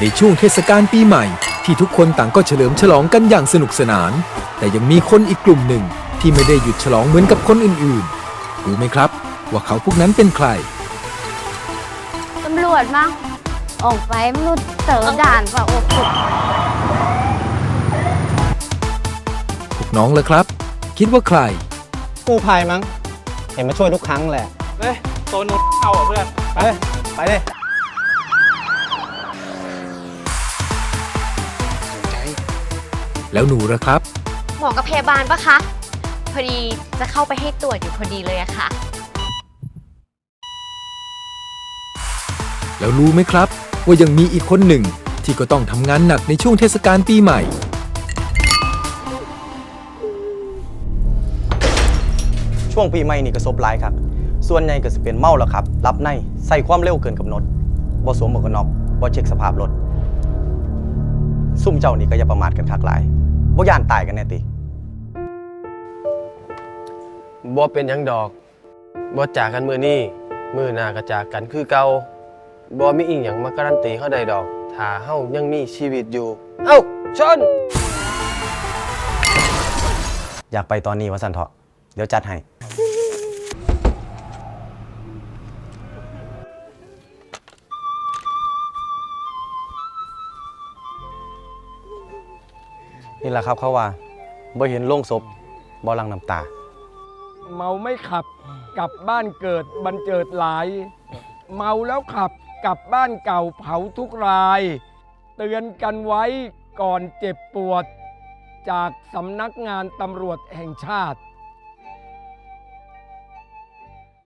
ในช่วงเทศกาลปีใหม่ ที่ทุกคนต่างก็เฉลิมฉลองกันอย่างสนุกสนาน แต่ยังมีคนอีกกลุ่มหนึ่งที่ไม่ได้หยุดฉลองเหมือนกับคนอื่นๆ รู้ไหมครับ ว่าเขาพวกนั้นเป็นใคร ตำรวจมั้งออกไปไม่รู้เต๋อด่านเปล่าโอ้โหพวกน้องล่ะครับ คิดว่าใคร กู้ภัยมั้ง เห็นมาช่วยทุกครั้งแหละ เฮ้ยโซนนู้นเข้าอะเพื่อน ไปเลยไปเลย แล้วหนูล่ะครับ หมอกับพยาบาลปะคะ พอดีจะเข้าไปให้ตรวจอยู่พอดีเลยอะค่ะ แล้วรู้ไหมครับ ว่ายังมีอีกคนหนึ่ง ที่ก็ต้องทำงานหนักในช่วงเทศกาลปีใหม่ ช่วงปีใหม่นี่ก็ซบหลายครับ ส่วนใหญ่ก็สิเป็นเมาแล้วครับ รับใน ใส่ความเร็วเกินกำหนดบ่สวมหมวกกันน็อกบ่เช็คสภาพรถ ซุ่มเจ้านี่ก็อย่าประมาทกันคักหลายบ่ย่านตายกันแน่ติ บ่เป็นหยังดอกบ่จากกันมือนี้มือหน้าก็จากกันคือเก่าบ่มีอีหยังมาการันตีเฮาได้ดอกถ้าเฮายังมีชีวิตอยู่ เอ้าชน อยากไปตอนนี้วะสันเถาะเดี๋ยวจัดให้ นี่แหละครับเขาว่าบ่เห็นโล่งศพบ่ลังน้ำตา เมาไม่ขับกลับบ้านเกิดบันเจิดหลาย เมาแล้วขับกลับบ้านเก่าเผาทุกราย เตือนกันไว้ก่อนเจ็บปวด จากสำนักงานตำรวจแห่งชาติ